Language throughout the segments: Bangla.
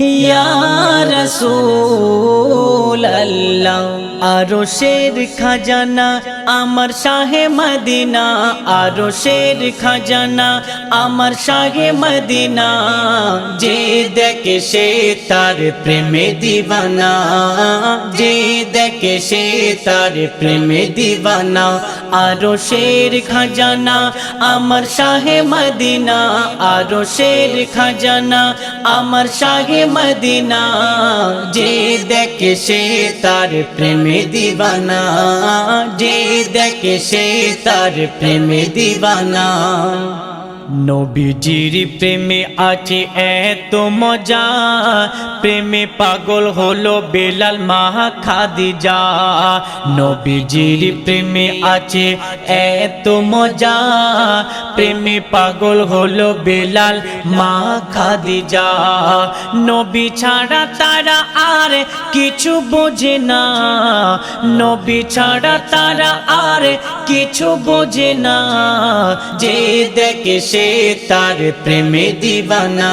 या रसूल अल्लाह आरो शेर खजाना, अमर शाहे मदीना। आरो शेर खजाना, अमर शाहे मदीना। जे देख से तार प्रेम दीवाना। जे देख से तार प्रेम दीवाना। आरो शेर खजाना, अमर शाहे मदीना। आरो शेर खजाना, अमर शाहे মদিনা যে দেখে সে তার প্রেমে দিবানা যে দেখে সে তার প্রেমে দিবানা। নবীজির প্রেমে আছে এত মজা। প্রেমে পাগল হলো বেলাল মাহা খাদিজা। নবীজির প্রেমে আছে এত মজা। প্রেমে পাগল হলো বেলাল মা খাদিজা। নবী ছাড়া তারা আর কিছু বোঝে না। নবী ছাড়া তারা আর কিছু বোঝে না। যে দেখে সে তার প্রেমে দিবানা।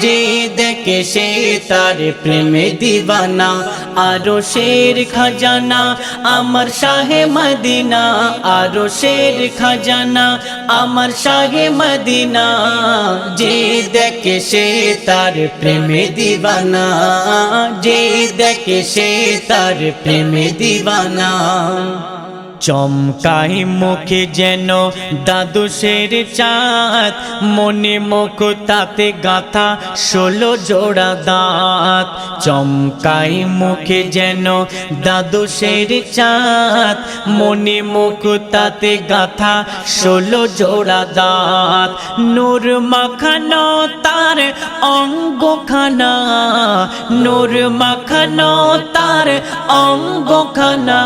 যে দেখে সে তার প্রেমে দিবানা। আরও শের খাজানা আমার শাহে মদিনা। আরও শের খাজানা আমার শাহে মদিনা। যে দেখে সে তার প্রেমে দিবানা। যে দেখে সে তার প্রেমে দিবানা। চমকাই মুখে যেন দাদু শের চাঁদ, মনে মুখ তাতে গাথা ষোলো জোড়া দাঁত। চমকাই মুখে যেন দাদু শের চাঁদ, মনে মুখ তাতে গাথা ষোলো জোড়া দাঁত। নূর মাখানো তার অঙ্গখানা, নূর মাখানো তার অঙ্গখানা।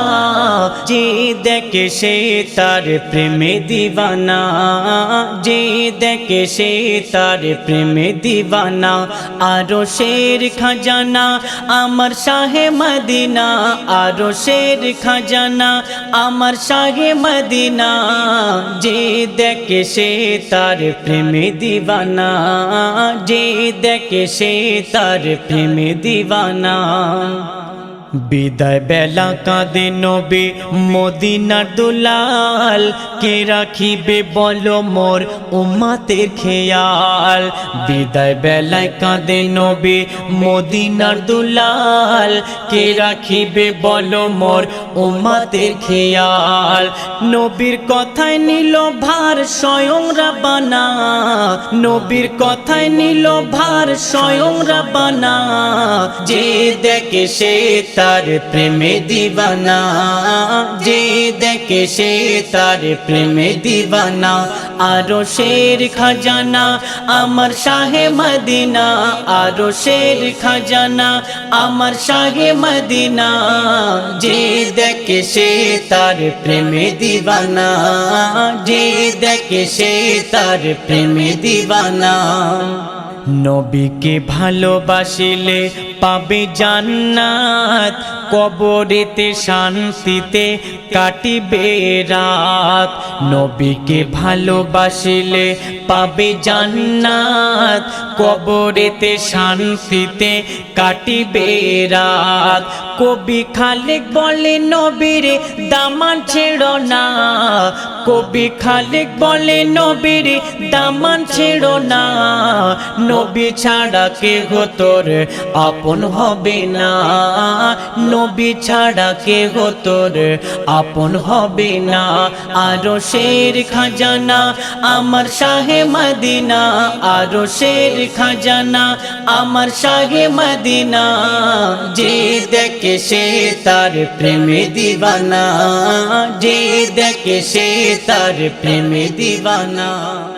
যে দেখে সে তার প্রেমে দিবানা যে দেখে সে তার প্রেমে দিবানা আরও শের খাজানা আমার শাহে মদিনা আরও শের খাজানা আমার শাহে মদিনা যে দেখে সে তার প্রেমে দিবানা যে দেখে সে তার প্রেমে দিবানা বিদায় বেলা কাঁদে নবে, মদিনার দুলাল। কে রাখিবে বলো মোর উম্মাতের খেয়াল। বিদায় বেলায় কাঁদে নবে, মদিনার দুলাল। কে রাখিবে বলো মোর উম্মাতের খেয়াল। নবীর কথায় নিল ভার, স্বয়ং রাবানা নবীর কথায় নিল ভার, স্বয়ং রাবানা যে দেখে সে তার প্রেমে দিবানা। যে দেখে সে তার প্রেমে দিবানা। আরও শের খাজানা আমার শাহে মদিনা। আরও শের খাজানা আমার শাহে মদিনা। যে দেখে সে তার প্রেমে দিবানা। যে দেখে সে তার প্রেমে দিবানা। নবীকে ভালোবাসিলে পাবে জান্নাত। কবরেতে শান্তিতে কাটিবে রাত। নবীকে ভালোবাসিলে পাবে জান্নাত। কবরেতে শান্তিতে কাটিবে রাত। কবি খালেক বলে, নবীর দামান ছেড়ো না। কবি খালেক বলে, নবীর দামান ছেড়ো না। নবী ছাড়া কে তোর আপন হবে না। নবী ছাড়া কে তোর আপন হবে না। আরও শের খাজানা আমার শাহে মদিনা। আরও শের খাজানা আমার শাহে মদিনা। যে দেখে সে তার প্রেমে দিবানা। যে দেখে সে তার প্রেমে দিবানা।